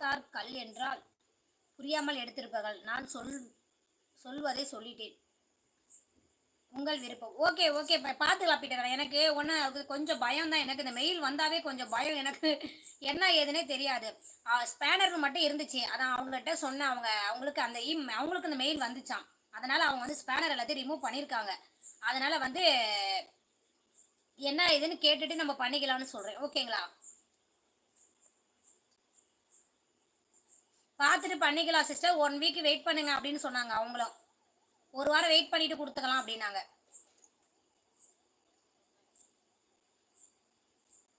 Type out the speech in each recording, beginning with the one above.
வைத்தார் கல் என்றால் புரியாமல் எடுத்திருப்பார்கள் நான் சொல் சொல்வதை சொல்லிட்டேன். உங்கள் விருப்பம். ஓகே ஓகே பார்த்துக்கலாம் பீட்டர் எனக்கு ஒன்று கொஞ்சம் பயம் தான் எனக்கு இந்த மெயில் வந்தாவே கொஞ்சம் பயம். எனக்கு என்ன ஏதுன்னே தெரியாது. ஸ்பேனர் மட்டும் இருந்துச்சு. அதான் அவங்ககிட்ட சொன்னேன். அவங்க அவங்களுக்கு அந்த இம் அவங்களுக்கு அந்த மெயில் வந்துச்சான் அதனால் அவங்க வந்து ஸ்பேனர் எல்லாத்தையும் ரிமூவ் பண்ணியிருக்காங்க. அதனால் வந்து என்ன ஏதுன்னு கேட்டுட்டு நம்ம பண்ணிக்கலாம்னு சொல்கிறேன் ஓகேங்களா பார்த்துட்டு பண்ணிக்கலாம் சிஸ்டர் ஒன் வீக் வெயிட் பண்ணுங்க அப்படின்னு சொன்னாங்க அவங்களும். ஒரு வாரம் வெயிட் பண்ணிட்டு கொடுத்துக்கலாம் அப்படின்னாங்க.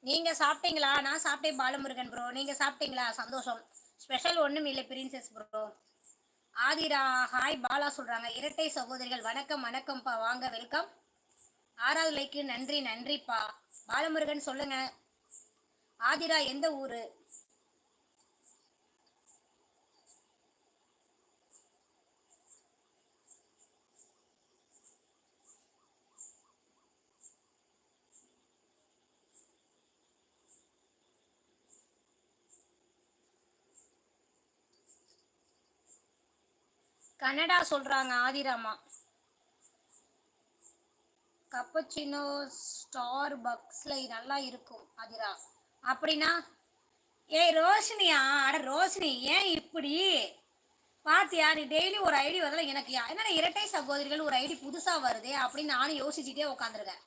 நீங்க சாப்பிட்டீங்களா? நான் சாப்பிட்டேன் பாலமுருகன் ப்ரோ நீங்க சாப்பிட்டீங்களா? சந்தோஷம். ஸ்பெஷல் ஒன்றும் இல்லை princess bro Aadhira hi Bala சொல்றாங்க. இரட்டை சகோதரிகள் வணக்கம் வணக்கம்ப்பா. வாங்க வெல்கம் ஆறாவது லைக்கு நன்றி நன்றிப்பா. பாலமுருகன் சொல்லுங்க. ஆதிரா எந்த ஊரு? கனடா சொல்றாங்க ஆதிராமா. கப்பச்சினோ ஸ்டார் பக்ஸ்ல நல்லா இருக்கும் ஆதிரா. அப்படின்னா ஏய் ரோஷினியா அட ரோஷினி ஏன் இப்படி? பாத்தியா நீ டெய்லி ஒரு ஐடி வரல எனக்கு என்னடா இரட்டை சகோதரிகள் ஒரு ஐடி புதுசா வருது அப்படின்னு நானும் யோசிச்சுட்டே உட்காந்துருக்கேன்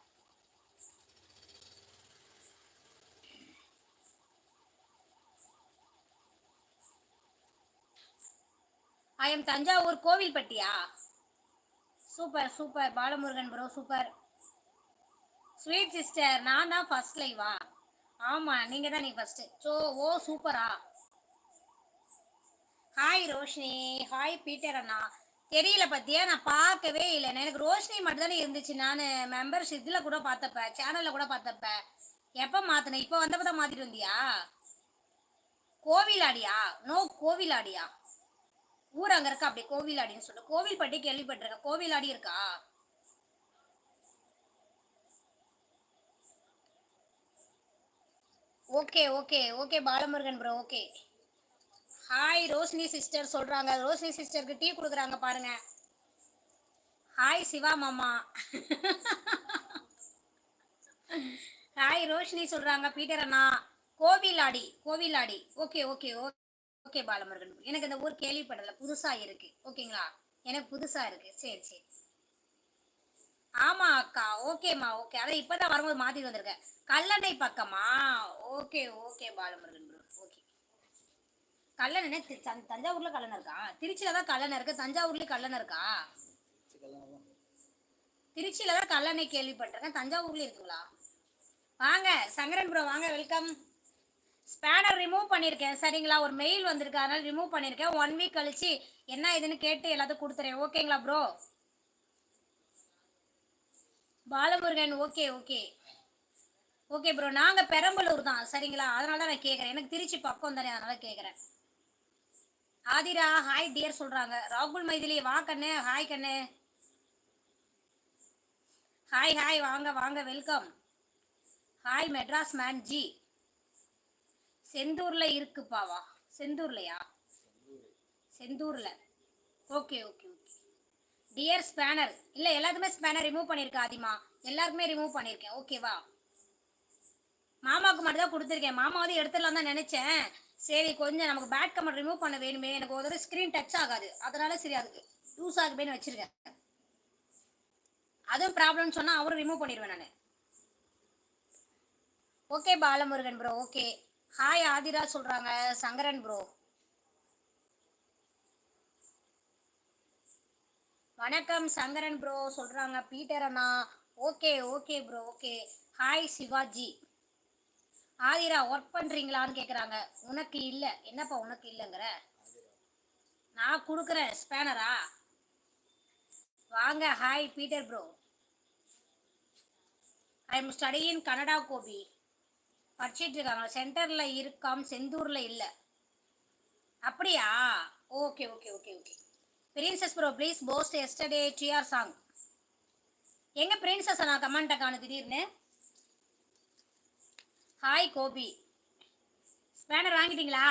I am Thanjavur கோவில்பட்டியா super super Balamurugan bro super sweet sister நான் தான் ஃபர்ஸ்ட் லைவா ஆமாம் நீங்கள் தான் நீ ஃபஸ்ட்டு ஸோ ஓ சூப்பரா ஹாய் ரோஷினி. ஹாய் பீட்டர் அண்ணா. தெரியல பத்தியா? நான் பார்க்கவே இல்லை. எனக்கு ரோஷினி மட்டும் தானே இருந்துச்சு. நான் மெம்பர்ஸ் இதில் கூட பார்த்தப்ப சேனலில் கூட பார்த்தப்ப. எப்போ மாற்றினேன் இப்போ வந்தப்போ தான் மாற்றிட்டு வந்தியா கோவிலாடியா நோ கோவிலாடியா ஊர் அங்க இருக்கா அப்படி கோவிலாடின்னு சொல்லிட்டு கோவில்பட்டி கோவில் கோவிலாடி இருக்கா? Okay okay okay Balamurugan bro okay. Hi Roshini sister சொல்றாங்க. ரோஷினி சிஸ்டருக்கு டீ கொடுக்குறாங்க பாருங்க. ஹாய் சிவா மாமா. ஹாய் ரோஷினி சொல்றாங்க பீட்டர் அண்ணா. Kovilady Kovilady okay okay okay okay Balamurugan. எனக்கு இந்த ஊர் கேள்விப்படல புதுசா இருக்கு. ஓகேங்களா? எனக்கு புதுசா இருக்கு. சரி சரி. ஆமா அக்கா. ஓகேம்மா ஓகே. அதான் இப்பதான் வரும்போது மாத்தி வந்திருக்கேன். கல்லணை பக்கமா? Okay okay Balamurugan bro okay. Kallanai தஞ்சாவூர்ல கல்லணை இருக்கா? திருச்சியில தான் கல்லணை இருக்கு. தஞ்சாவூர்லயும் கல்லணை இருக்கா? திருச்சியில தான் கல்லணை கேள்விப்பட்டிருக்கேன். தஞ்சாவூர்ல இருக்குங்களா? வாங்க சங்கரன் ப்ரோ வாங்க வெல்கம் ஸ்பேனர் ரிமூவ் பண்ணியிருக்கேன் சரிங்களா? ஒரு மெயில் வந்திருக்கு. அதனால ரிமூவ் பண்ணியிருக்கேன் ஒன் வீக் கழிச்சு என்ன இதுன்னு கேட்டு எல்லாத்தையும் கொடுத்துறேன். ஓகேங்களா bro Balamurugan okay okay okay bro நாங்கள் பெரம்பலூர் தான். சரிங்களா? அதனால தான் நான் கேட்குறேன் எனக்கு திருச்சி பக்கம் தானே. அதனால கேட்குறேன் ஆதிரா ஹாய் டியர் சொல்கிறாங்க ராகுல் மைதிலி வா கண்ணு. ஹாய் கண்ணு. ஹாய் ஹாய் வாங்க வாங்க. Welcome hi Madras man ji செந்தூர்ல இருக்குப்பாவா? செந்தூர்லையா? செந்தூர்ல. Okay okay okay. Dear spanner இல்ல எல்லாத்துக்குமே ஸ்பேனர் ரிமூவ் பண்ணிருக்கேன் ஆதிமா? எல்லாருக்குமே ரிமூவ் பண்ணிருக்கேன். ஓகேவா மாமாவுக்கு மட்டும் தான் கொடுத்துருக்கேன். மாமா வந்து எடுத்துடலாம் தான் நினைச்சேன். சரி கொஞ்சம் நமக்கு பேட் கமெண்ட் ரிமூவ் பண்ண வேணுமே. எனக்கு ஒரு தடவை ஸ்க்ரீன் டச் ஆகாது. அதனால சரி அதுக்கு யூஸ் ஆகுமேனு வச்சிருக்கேன். அதுவும் ப்ராப்ளம்னு சொன்னால் அவரும் ரிமூவ் பண்ணிடுவேன் நான். Okay Balamurugan bro okay hi Aadhira சொல்றாங்க. சங்கரன் ப்ரோ வணக்கம் சங்கரன் ப்ரோ சொல்றாங்க. பீட்டர் அண்ணா. Okay okay bro okay hi Sivaji. Aadhira work பண்றீங்களான்னு கேக்குறாங்க. உனக்கு இல்ல. என்னப்பா உனக்கு இல்லைங்கிற? நான் கொடுக்குறேன் ஸ்பேனரா வாங்க hi Peter bro I am study in Canada Gopi. படிச்சிட்ருக்காங்க இருக்காங்க இருக்காம் செந்தூரில் இல்லை. அப்படியா? Okay okay okay okay. Princess bro please post yesterday TR song எங்கே பிரின்சஸ் நான் கமெண்ட்டை காணு திடீர்னு? ஹாய் கோபி. ஸ்பேனர் வாங்கிட்டீங்களா?